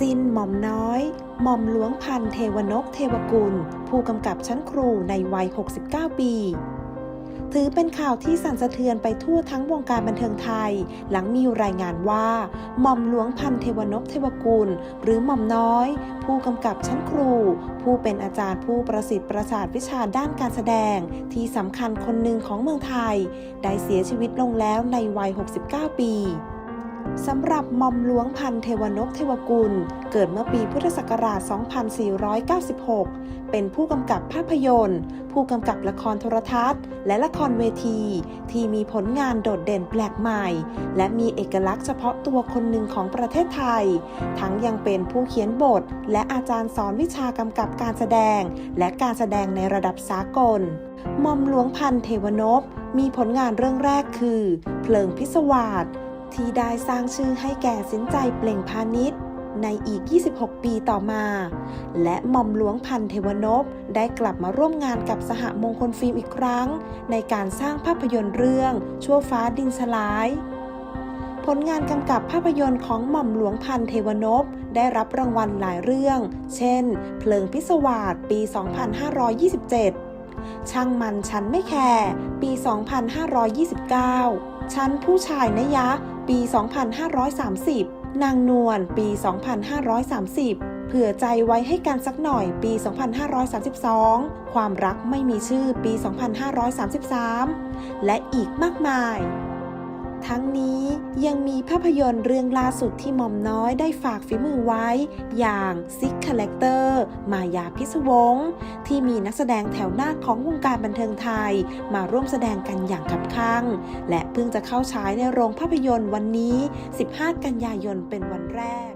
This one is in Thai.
สิ้นหม่อมน้อย หม่อมหลวงพันเทวนกเทวกุล ผู้กำกับชั้นครูในวัย 69 ปี ถือเป็นข่าวที่สั่นสะเทือนไปทั่วทั้งวงการบันเทิงไทย หลังมีรายงานว่า หม่อมหลวงพันเทวนกเทวกุล หรือหม่อมน้อย ผู้กำกับชั้นครู ผู้เป็นอาจารย์ผู้ประสิทธิ์ประสาทวิชาด้านการแสดง ที่สำคัญคนหนึ่งของเมืองไทย ได้เสียชีวิตลงแล้วในวัย 69 ปี สำหรับหม่อมหลวงพันเทวนกเทวกุล เกิดเมื่อปีพุทธศักราช 2496 เป็นผู้กำกับภาพยนตร์ ผู้กำกับละครโทรทัศน์ และละครเวที ที่มีผลงานโดดเด่นแปลกใหม่ และมีเอกลักษณ์เฉพาะตัวคนหนึ่งของประเทศไทย ทั้งยังเป็นผู้เขียนบท และอาจารย์สอนวิชากำกับการแสดง และการแสดงในระดับสากลหม่อมหลวงพันเทวนพมีผลงานเรื่องแรกคือ เพลิงพิศวาส ที่ได้สร้างชื่อให้แก่สินใจเปล่งพาณิชย์ในอีก 26 ปีต่อมา และหม่อมหลวงพันเทวนพได้กลับมาร่วมงานกับสหมงคลฟิล์มอีกครั้ง ในการสร้างภาพยนตร์เรื่อง ชั่วฟ้าดินสลาย ผลงานกำกับภาพยนตร์ของหม่อมหลวงพันเทวนพได้รับรางวัลหลายเรื่อง เช่น เพลิงพิศวาสปี 2527 ช่างมันฉันไม่แคร์ปี 2529ชั้นผู้ชายนะยะ ปี 2530 นางนวลปี 2530 เผื่อใจไว้ให้กันสักหน่อยปี 2532 ความรักไม่มีชื่อปี 2533 และอีกมากมาย ทั้งนี้ยังมีภาพยนตร์เรื่องล่าสุดที่หม่อมน้อยได้ฝากฝีมือไว้ อย่างซิกคาแรคเตอร์มายาพิศวง ที่มีนักแสดงแถวหน้าของวงการบันเทิงไทย มาร่วมแสดงกันอย่างขับข้าง และเพิ่งจะเข้าฉายในโรงภาพยนตร์วันนี้ 15 กันยายนเป็นวันแรก